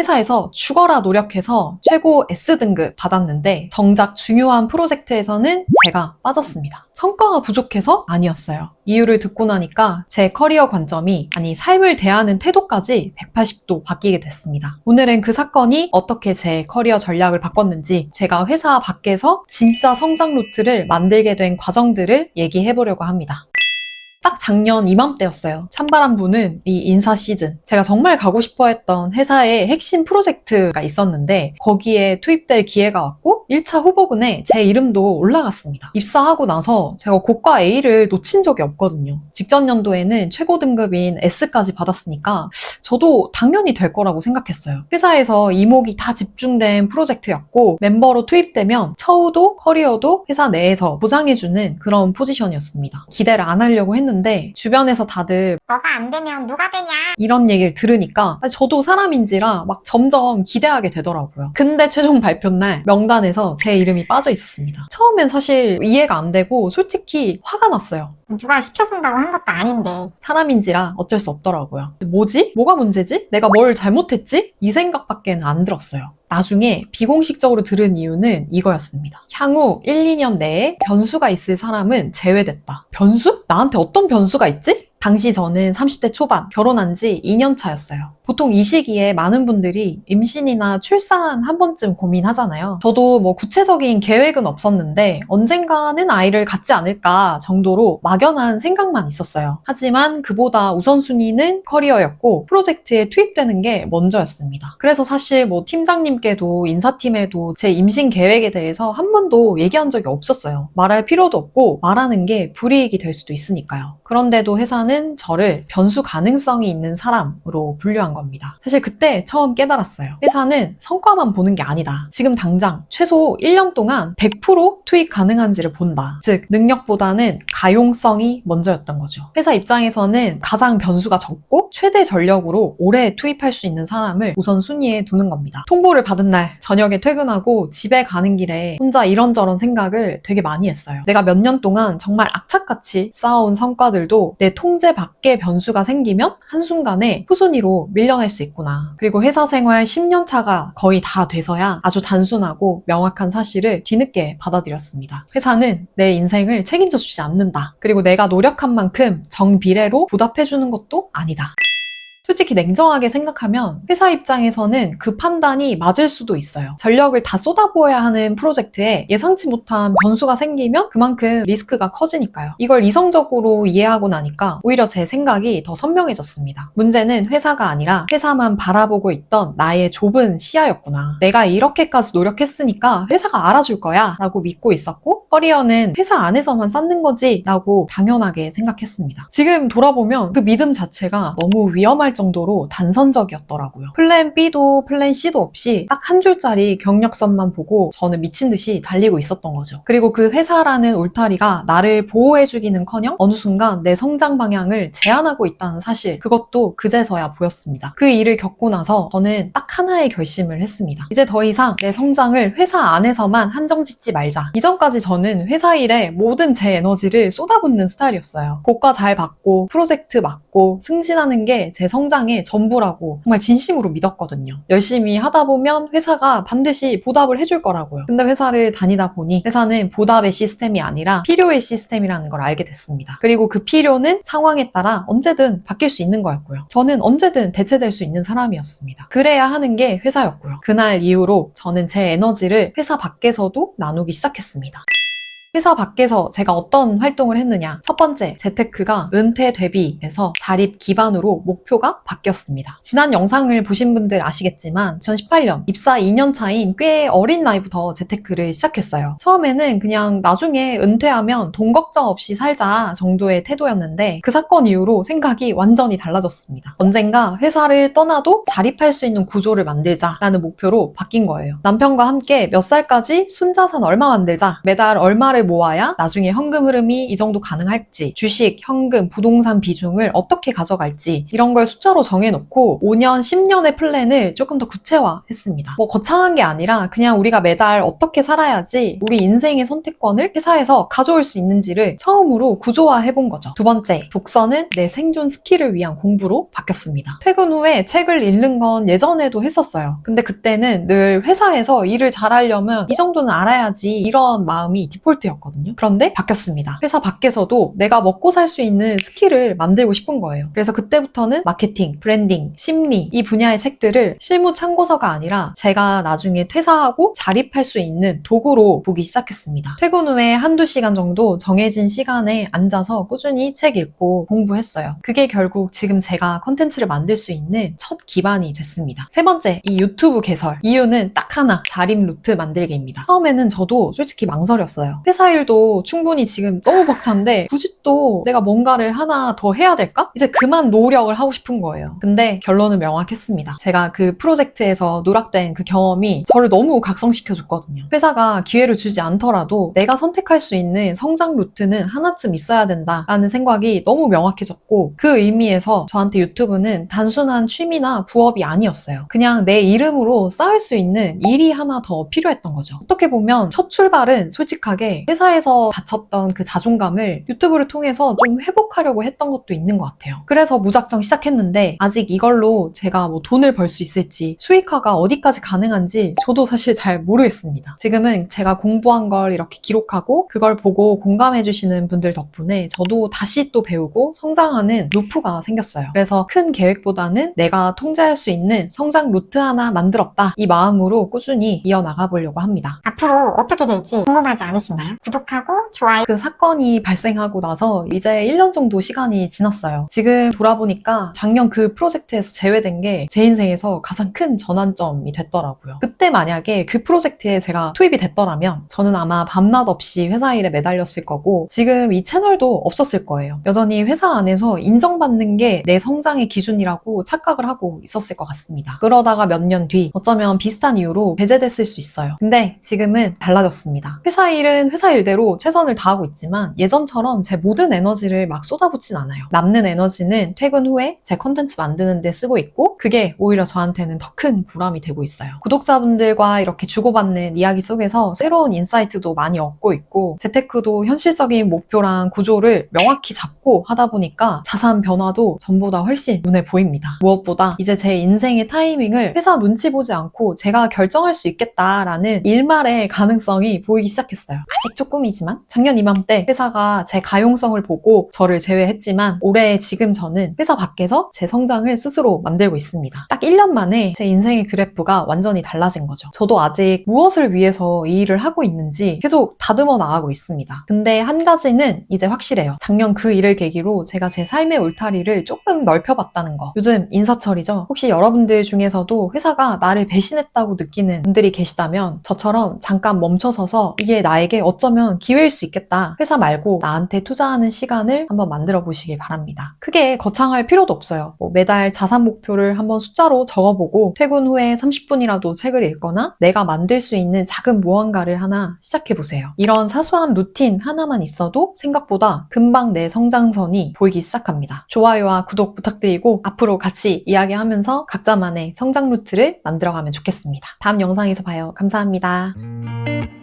회사에서 죽어라 노력해서 최고 S등급 받았는데 정작 중요한 프로젝트에서는 제가 빠졌습니다. 성과가 부족해서 아니었어요. 이유를 듣고 나니까 제 커리어 관점이 아니 삶을 대하는 태도까지 180도 바뀌게 됐습니다. 오늘은 그 사건이 어떻게 제 커리어 전략을 바꿨는지 제가 회사 밖에서 진짜 성장 루트를 만들게 된 과정들을 얘기해 보려고 합니다. 딱 작년 이맘때였어요. 찬바람 부는 이 인사 시즌. 제가 정말 가고 싶어 했던 회사의 핵심 프로젝트가 있었는데 거기에 투입될 기회가 왔고 1차 후보군에 제 이름도 올라갔습니다. 입사하고 나서 제가 고과 A를 놓친 적이 없거든요. 직전 연도에는 최고 등급인 S까지 받았으니까 저도 당연히 될 거라고 생각했어요. 회사에서 이목이 다 집중된 프로젝트였고 멤버로 투입되면 처우도 커리어도 회사 내에서 보장해주는 그런 포지션이었습니다. 기대를 안 하려고 했는데 주변에서 다들 너가 안 되면 누가 되냐? 이런 얘기를 들으니까 저도 사람인지라 막 점점 기대하게 되더라고요. 근데 최종 발표 날 명단에서 제 이름이 빠져 있었습니다. 처음엔 사실 이해가 안 되고 솔직히 화가 났어요. 누가 시켜준다고 한 것도 아닌데. 사람인지라 어쩔 수 없더라고요. 뭐지? 뭐가 문제지? 내가 뭘 잘못했지? 이 생각밖에 안 들었어요. 나중에 비공식적으로 들은 이유는 이거였습니다. 향후 1, 2년 내에 변수가 있을 사람은 제외됐다. 변수? 나한테 어떤 변수가 있지? 당시 저는 30대 초반, 결혼한 지 2년 차였어요. 보통 이 시기에 많은 분들이 임신이나 출산 한 번쯤 고민하잖아요. 저도 뭐 구체적인 계획은 없었는데 언젠가는 아이를 갖지 않을까 정도로 막연한 생각만 있었어요. 하지만 그보다 우선순위는 커리어였고 프로젝트에 투입되는 게 먼저였습니다. 그래서 사실 뭐 팀장님께도 인사팀에도 제 임신 계획에 대해서 한 번도 얘기한 적이 없었어요. 말할 필요도 없고 말하는 게 불이익이 될 수도 있으니까요. 그런데도 회사는 저를 변수 가능성이 있는 사람으로 분류한 겁니다. 사실 그때 처음 깨달았어요. 회사는 성과만 보는 게 아니다. 지금 당장 최소 1년 동안 100% 투입 가능한지를 본다. 즉, 능력보다는 가용성이 먼저였던 거죠. 회사 입장에서는 가장 변수가 적고 최대 전력으로 오래 투입할 수 있는 사람을 우선 순위에 두는 겁니다. 통보를 받은 날 저녁에 퇴근하고 집에 가는 길에 혼자 이런저런 생각을 되게 많이 했어요. 내가 몇 년 동안 정말 악착같이 쌓아온 성과들도 내 통제 밖의 변수가 생기면 한순간에 후순위로 밀 려날 수 있구나. 그리고 회사 생활 10년 차가 거의 다 돼서야 아주 단순하고 명확한 사실을 뒤늦게 받아들였습니다. 회사는 내 인생을 책임져 주지 않는다. 그리고 내가 노력한 만큼 정비례로 보답해주는 것도 아니다. 솔직히 냉정하게 생각하면 회사 입장에서는 그 판단이 맞을 수도 있어요. 전력을 다 쏟아부어야 하는 프로젝트에 예상치 못한 변수가 생기면 그만큼 리스크가 커지니까요. 이걸 이성적으로 이해하고 나니까 오히려 제 생각이 더 선명해졌습니다. 문제는 회사가 아니라 회사만 바라보고 있던 나의 좁은 시야였구나. 내가 이렇게까지 노력했으니까 회사가 알아줄 거야 라고 믿고 있었고 커리어는 회사 안에서만 쌓는 거지 라고 당연하게 생각했습니다. 지금 돌아보면 그 믿음 자체가 너무 위험할 정도로 단선적이었더라고요. 플랜 B도 플랜 C도 없이 딱 한 줄짜리 경력선만 보고 저는 미친 듯이 달리고 있었던 거죠. 그리고 그 회사라는 울타리가 나를 보호해주기는 커녕 어느 순간 내 성장 방향을 제한하고 있다는 사실 그것도 그제서야 보였습니다. 그 일을 겪고 나서 저는 딱 하나의 결심을 했습니다. 이제 더 이상 내 성장을 회사 안에서만 한정 짓지 말자. 이전까지 저는 회사 일에 모든 제 에너지를 쏟아붓는 스타일이었어요. 고가 잘 받고 프로젝트 맡고 승진하는 게 제 성 장의 전부라고 정말 진심으로 믿었거든요. 열심히 하다 보면 회사가 반드시 보답을 해줄 거라고요. 근데 회사를 다니다 보니 회사는 보답의 시스템이 아니라 필요의 시스템이라는 걸 알게 됐습니다. 그리고 그 필요는 상황에 따라 언제든 바뀔 수 있는 거였고요. 저는 언제든 대체될 수 있는 사람이었습니다. 그래야 하는 게 회사였고요. 그날 이후로 저는 제 에너지를 회사 밖에서도 나누기 시작했습니다. 회사 밖에서 제가 어떤 활동을 했느냐. 첫 번째, 재테크가 은퇴 대비해서 자립 기반으로 목표가 바뀌었습니다. 지난 영상을 보신 분들 아시겠지만 2018년 입사 2년 차인 꽤 어린 나이부터 재테크를 시작했어요. 처음에는 그냥 나중에 은퇴하면 돈 걱정 없이 살자 정도의 태도였는데 그 사건 이후로 생각이 완전히 달라졌습니다. 언젠가 회사를 떠나도 자립할 수 있는 구조를 만들자라는 목표로 바뀐 거예요. 남편과 함께 몇 살까지 순자산 얼마 만들자, 매달 얼마를 얼마를 모아야 나중에 현금 흐름이 이 정도 가능할지, 주식, 현금, 부동산 비중을 어떻게 가져갈지 이런 걸 숫자로 정해놓고 5년, 10년의 플랜을 조금 더 구체화했습니다. 뭐 거창한 게 아니라 그냥 우리가 매달 어떻게 살아야지 우리 인생의 선택권을 회사에서 가져올 수 있는지를 처음으로 구조화해 본 거죠. 두 번째, 독서는 내 생존 스킬을 위한 공부로 바뀌었습니다. 퇴근 후에 책을 읽는 건 예전에도 했었어요. 근데 그때는 늘 회사에서 일을 잘하려면 이 정도는 알아야지 이런 마음이 디폴트였 거든요. 그런데 바뀌었습니다. 회사 밖에서도 내가 먹고 살 수 있는 스킬을 만들고 싶은 거예요. 그래서 그때부터는 마케팅, 브랜딩, 심리 이 분야의 책들을 실무 참고서가 아니라 제가 나중에 퇴사하고 자립할 수 있는 도구로 보기 시작했습니다. 퇴근 후에 한두 시간 정도 정해진 시간에 앉아서 꾸준히 책 읽고 공부했어요. 그게 결국 지금 제가 컨텐츠를 만들 수 있는 첫 기반이 됐습니다. 세 번째, 이 유튜브 개설. 이유는 딱 하나, 자립 루트 만들기입니다. 처음에는 저도 솔직히 망설였어요. 회사 일도 충분히 지금 너무 벅찬데 굳이 또 내가 뭔가를 하나 더 해야 될까? 이제 그만 노력을 하고 싶은 거예요. 근데 결론은 명확했습니다. 제가 그 프로젝트에서 누락된 그 경험이 저를 너무 각성시켜줬거든요. 회사가 기회를 주지 않더라도 내가 선택할 수 있는 성장 루트는 하나쯤 있어야 된다라는 생각이 너무 명확해졌고 그 의미에서 저한테 유튜브는 단순한 취미나 부업이 아니었어요. 그냥 내 이름으로 쌓을 수 있는 일이 하나 더 필요했던 거죠. 어떻게 보면 첫 출발은 솔직하게 회사에서 다쳤던 그 자존감을 유튜브를 통해서 좀 회복하려고 했던 것도 있는 것 같아요. 그래서 무작정 시작했는데 아직 이걸로 제가 뭐 돈을 벌 수 있을지 수익화가 어디까지 가능한지 저도 사실 잘 모르겠습니다. 지금은 제가 공부한 걸 이렇게 기록하고 그걸 보고 공감해주시는 분들 덕분에 저도 다시 또 배우고 성장하는 루프가 생겼어요. 그래서 큰 계획보다는 내가 통제할 수 있는 성장 루트 하나 만들었다. 이 마음으로 꾸준히 이어나가 보려고 합니다. 앞으로 어떻게 될지 궁금하지 않으신가요? 구독하고 좋아요 그 사건이 발생하고 나서 이제 1년 정도 시간이 지났어요. 지금 돌아보니까 작년 그 프로젝트에서 제외된 게 제 인생에서 가장 큰 전환점이 됐더라고요. 그때 만약에 그 프로젝트에 제가 투입이 됐더라면 저는 아마 밤낮 없이 회사 일에 매달렸을 거고 지금 이 채널도 없었을 거예요. 여전히 회사 안에서 인정받는 게 내 성장의 기준이라고 착각을 하고 있었을 것 같습니다. 그러다가 몇 년 뒤 어쩌면 비슷한 이유로 배제됐을 수 있어요. 근데 지금 은 달라졌습니다. 회사 일은 회사 일대로 최선을 다하고 있지만 예전처럼 제 모든 에너지를 막 쏟아붓진 않아요. 남는 에너지는 퇴근 후에 제 컨텐츠 만드는 데 쓰고 있고 그게 오히려 저한테는 더 큰 보람이 되고 있어요. 구독자분들과 이렇게 주고받는 이야기 속에서 새로운 인사이트도 많이 얻고 있고 재테크도 현실적인 목표랑 구조를 명확히 잡고 하다 보니까 자산 변화도 전보다 훨씬 눈에 보입니다. 무엇보다 이제 제 인생의 타이밍을 회사 눈치 보지 않고 제가 결정할 수 있겠다라는 일말의 가능성이 보이기 시작했어요. 아직 조금이지만 작년 이맘때 회사가 제 가용성을 보고 저를 제외했지만 올해 지금 저는 회사 밖에서 제 성장을 스스로 만들고 있습니다. 딱 1년 만에 제 인생의 그래프가 완전히 달라진 거죠. 저도 아직 무엇을 위해서 이 일을 하고 있는지 계속 다듬어 나가고 있습니다. 근데 한 가지는 이제 확실해요. 작년 그 일을 계기로 제가 제 삶의 울타리를 조금 넓혀봤다는 거. 요즘 인사철이죠. 혹시 여러분들 중에서도 회사가 나를 배신했다고 느끼는 분들이 계시다면 저처럼 잠깐 멈춰서서 이게 나에게 어쩌면 기회일 수 있겠다. 회사 말고 나한테 투자하는 시간을 한번 만들어 보시길 바랍니다. 크게 거창할 필요도 없어요. 뭐 매달 자산 목표를 한번 숫자로 적어보고 퇴근 후에 30분이라도 책을 읽거나 내가 만들 수 있는 작은 무언가를 하나 시작해 보세요. 이런 사소한 루틴 하나만 있어도 생각보다 금방 내 성장선이 보이기 시작합니다. 좋아요와 구독 부탁드리고 앞으로 같이 이야기하면서 각자만의 성장 루트를 만들어가면 좋겠습니다. 다음 영상에서 봐요. 감사합니다. Música